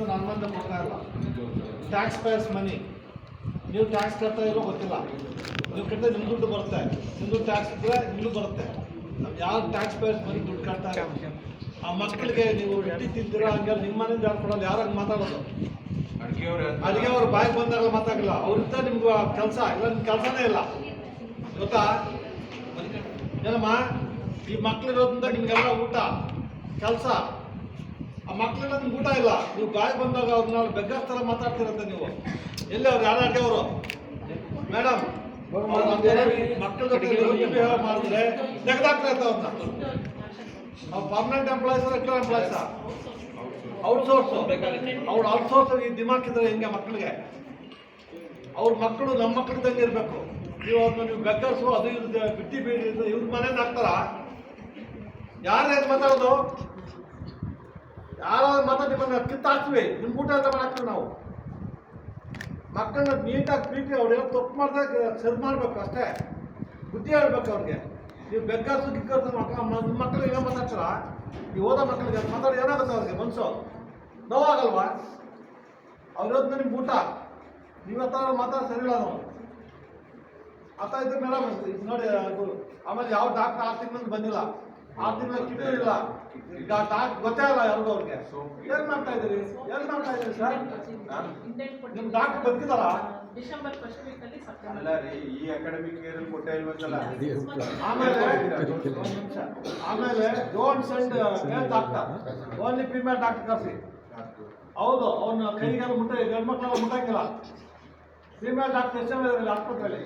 ಇದು ನನ್ನ ಇಲ್ಲ ಟ್ಯಾಕ್ಸ್ ಪೇಯರ್ಸ್ ಮನಿ ನೀವು ಟ್ಯಾಕ್ಸ್ ಕಟ್ತಾ ಇರೋ ಗೊತ್ತಿಲ್ಲ. ನೀವು ಕಟ್ಟಿದ್ರೆ ನಿಮ್ಮ ದುಡ್ಡು ಬರುತ್ತೆ. ನಿಮ್ಮ ದುಡ್ಡು ಟ್ಯಾಕ್ಸ್ ಇದ್ರೆ ನಿಮ್ಮದು ಬರುತ್ತೆ. ನಾವು ಯಾರು ಟ್ಯಾಕ್ಸ್ ಪೇಯರ್ಸ್ ಮನಿ ದುಡ್ಡು ಕಟ್ತಾ ಇಲ್ಲ ಆ ಮಕ್ಕಳಿಗೆ ನೀವು ರೊಟ್ಟಿ ತಿಂತೀರಾ? ಹಂಗೆ ನಿಮ್ಮ ಮನೆಯಿಂದ ಯಾರು ಕೊಡೋದು ಯಾರು ಹಂಗೆ ಮಾತಾಡೋದು ಅಡುಗೆ ಅವ್ರ ಬಾಯಿಗೆ ಬಂದಾಗ ಮಾತಾಗಲ್ಲ ಅವ್ರಿಂದ ನಿಮ್ಗೆ ಕೆಲಸ. ಇಲ್ಲ ನಿಮ್ಮ ಕೆಲಸನೇ ಇಲ್ಲ. ಗೊತ್ತಾ? ಏನಮ್ಮ? ಈ ಮಕ್ಳಿರೋದ್ರಿಂದ ನಿಮ್ಗೆಲ್ಲ ಊಟ ಕೆಲಸ. ಆ ಮಕ್ಕಳ ಊಟ ಇಲ್ಲ. ನೀವು ಗಾಯ ಬಂದಾಗ ಅವ್ರನ್ನ ಬೆಗ್ಗರ್ ಥರ ಮಾತಾಡ್ತಿರಂತೆ ನೀವು. ಎಲ್ಲಿ ಅವ್ರು? ಯಾರು ಅವರು? ಮೇಡಮ್ ಮಕ್ಕಳ ಜೊತೆ ಮಾಡಿದ್ರೆ ತೆಗೆದಾಕ್ತಾರೆ ಅವ್ರನ್ನ. ಅವ್ರು permanent employees regular employees outsource ಅವ್ರು ಔಟ್ಸೋರ್ಸ್ ಈ ದಿಮಾಕಿದ್ರೆ ಹೆಂಗೆ ಮಕ್ಕಳಿಗೆ ಅವ್ರ ಮಕ್ಕಳು ನಮ್ಮ ಮಕ್ಕಳದಂಗೆ ಇರಬೇಕು. ನೀವು ಅವ್ರನ್ನ ನೀವು ಬೆಗ್ಗರ್ಸು, ಅದು ಇದು ಬಿಟ್ಟಿ ಬೀಳಿ ಇವ್ರ ಮನೇಲಿ ಹಾಕ್ತಾರ? ಯಾರೇ ಮಾತಾಡೋದು? ಯಾರಾದ್ರು ಮಾತಾಡಿ ಬಂದ್ರೆ ಕಿತ್ತಾಕ್ತೀವಿ ನಿಮ್ಮ ಊಟ ಅಂತ ಮಾಡ್ತೀವಿ ನಾವು. ಮಕ್ಕಳನ್ನ ನೀಟಾಗಿ ಪ್ರೀತಿ ಅವ್ರೇನೋ ತಪ್ಪು ಮಾಡಿದಾಗ ಸರಿ ಮಾಡ್ಬೇಕು ಅಷ್ಟೇ. ಬುದ್ಧಿ ಹೇಳ್ಬೇಕು ಅವ್ರಿಗೆ. ನೀವು ಬೆಕ್ಕಾಸು ಗಿಕ್ಕರ್ಸು ಮಕ್ಕಳು ನಿಮ್ಮ ಮಕ್ಕಳು ಏನೋ ಮಾತಾಡ್ತಾರ? ನೀವು ಓದೋ ಮಕ್ಕಳಿಗೆ ಅದು ಮಾತಾಡಿ, ಏನಾಗುತ್ತೆ ಅವ್ರಿಗೆ ಮನಸ್ಸು ನೋವಾಗಲ್ವಾ ಅವ್ರದ್ದು ನಿಮ್ಮ ಊಟ. ನೀವು ಹತ್ರ ಮಾತಾಡ ಸರಿ ಇಲ್ಲ ನಾವು ಅರ್ಥ ಇದ್ರೆ ಮೇಡಮ್? ನೋಡಿ ಅದು ಆಮೇಲೆ ಯಾವ ಡಾಕ್ಟರ್ ಆರು ತಿಂಗಳು ಬಂದಿಲ್ಲ. ಆರು ತಿಂಗಳ ಕಿಟ್ಟು ಇಲ್ಲ ಗೊತ್ತೇ ಅಲ್ಲ ಯಾರಿಗೂ ಅವ್ರಿಗೆ ಏನ್ ಮಾಡ್ತಾ ಇದ್ದೀರಿ? ಏನ್ ಮಾಡ್ತಾ ಇದ್ದೀರಿ ಸರ್? ನಿಮ್ ಡಾಕ್ಟರ್ ಬದುಕಿದಾರ ಡಿಸೆಂಬರ್ ಫಸ್ಟ್ ವೀಕ್ ಅಲ್ಲಿ ಸಪ್ಟೆಂಬರ್ ಅಲ್ಲ ರೀ ಈ ಅಕಾಡೆಮಿಕ್ ಇಯರ್ ಅಲ್ಲಿ ಕೊಟ್ಟ ಇಲ್ವಂತಲ್ಲ ಆಮೇಲೆ. ಆಮೇಲೆ don't send male doctor only female doctor ಕರ್ಸಿ. ಹೌದು ಅವ್ನ ಕೈಗೆಲ್ಲ ಮುಟ್ಟ ಗಂಡ್ಮಕ್ಳೆಲ್ಲ ಮುಟ್ಟಂಗಿಲ್ಲ ಫಿಮೇಲ್ ಡಾಕ್ಟರ್ ಎಷ್ಟೇ ಆಸ್ಪತ್ರೆಯಲ್ಲಿ